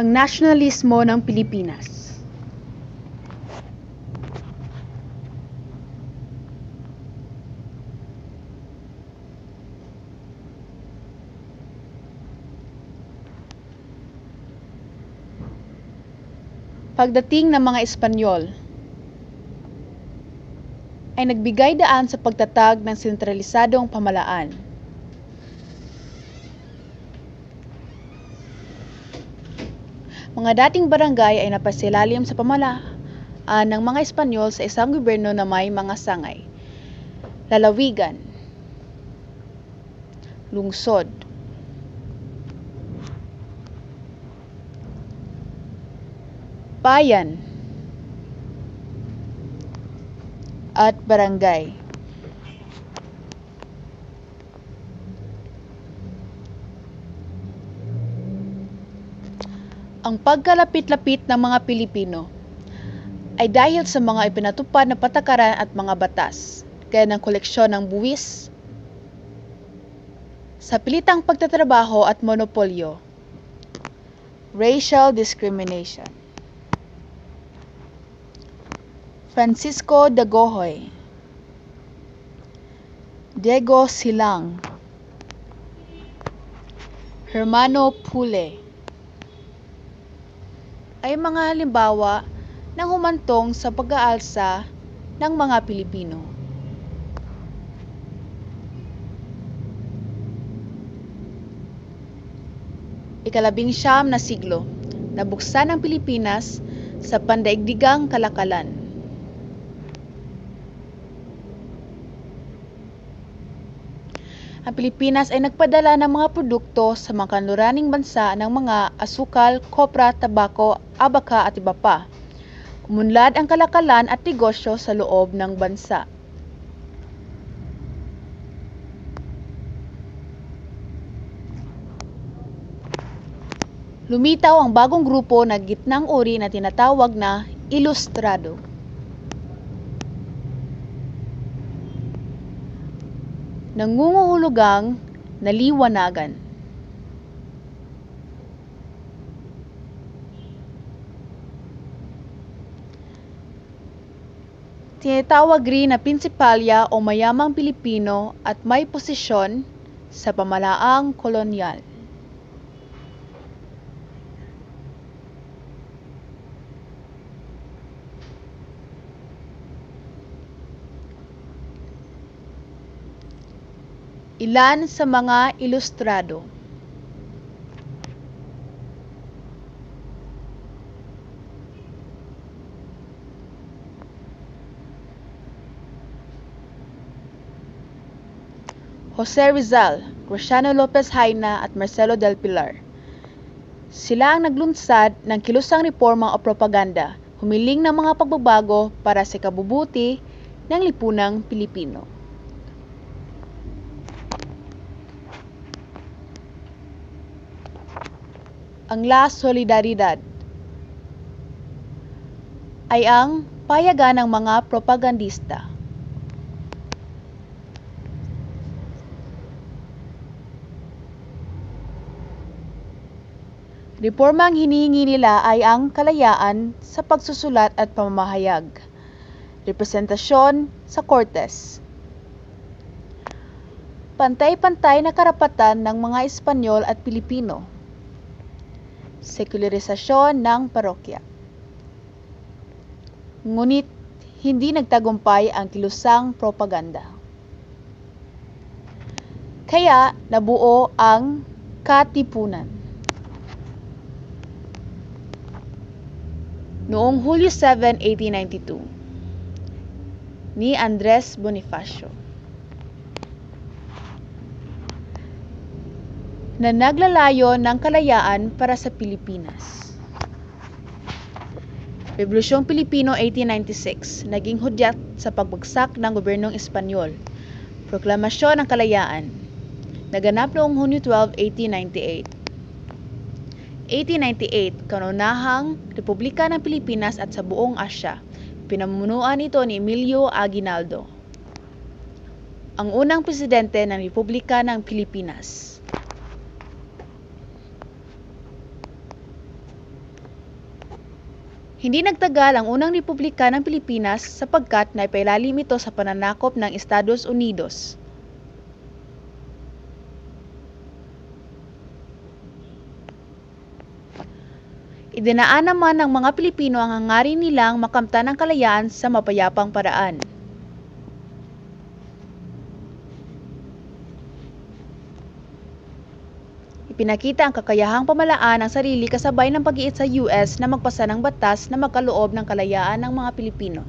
Ang nasyonalismo ng Pilipinas Pagdating ng mga Espanyol ay nagbigay daan sa pagtatag ng sentralisadong pamalaan. Mga dating barangay ay napasilalim sa pamalaan ng mga Espanyol sa isang gobyerno na may mga sangay. Lalawigan, lungsod, bayan, at barangay. Ang pagkalapit-lapit ng mga Pilipino ay dahil sa mga ipinatupad na patakaran at mga batas, gaya ng koleksyon ng buwis, sa pilitang pagtatrabaho at monopolyo, racial discrimination. Francisco Dagohoy Diego Silang Hermano Pule ay mga halimbawa ng humantong sa pag-aalsa ng mga Pilipino. Ikalabing siyam na siglo, nabuksan ang Pilipinas sa pandaigdigang kalakalan. Ang Pilipinas ay nagpadala ng mga produkto sa mga kanluraning bansa ng mga asukal, kopra, tabako, abaka at iba pa. Umunlad ang kalakalan at negosyo sa loob ng bansa. Lumitaw ang bagong grupo na gitnang uri na tinatawag na ilustrado. Nangunguhulugang naliwanagan. Tinatawag rin na prinsipalya o mayamang Pilipino at may posisyon sa pamalaang kolonyal. Ilan sa mga ilustrado Jose Rizal, Graciano Lopez Haina at Marcelo del Pilar. Sila ang naglunsad ng kilusang reforma o propaganda, humiling ng mga pagbabago para sa kabubuti ng lipunang Pilipino. Ang La Solidaridad ay ang payagan ng mga propagandista. Reforma ang hinihingi nila ay ang kalayaan sa pagsusulat at pamamahayag, representasyon sa Cortes, pantay-pantay na karapatan ng mga Espanyol at Pilipino, sekularisasyon ng parokya. Ngunit hindi nagtagumpay ang kilusang propaganda. Kaya nabuo ang Katipunan. Noong Hulyo 7, 1892 ni Andres Bonifacio na naglalayo ng kalayaan para sa Pilipinas. Revolusyong Pilipino 1896, naging hudyat sa pagbagsak ng gobyernong Espanyol. Proklamasyon ng Kalayaan, naganap noong Hunyo 12, 1898. 1898, kanunahang Republika ng Pilipinas at sa buong Asya. Pinamunuan ito ni Emilio Aguinaldo, ang unang presidente ng Republika ng Pilipinas. Hindi nagtagal ang unang republika ng Pilipinas sapagkat naipailalim ito sa pananakop ng Estados Unidos. Idinaan naman ng mga Pilipino ang hangarin nilang makamtan ang kalayaan sa mapayapang paraan. Ipinakita ang kakayahang pamalaan ng sarili kasabay ng pag-iit sa US na magpasa ng batas na magkaloob ng kalayaan ng mga Pilipino.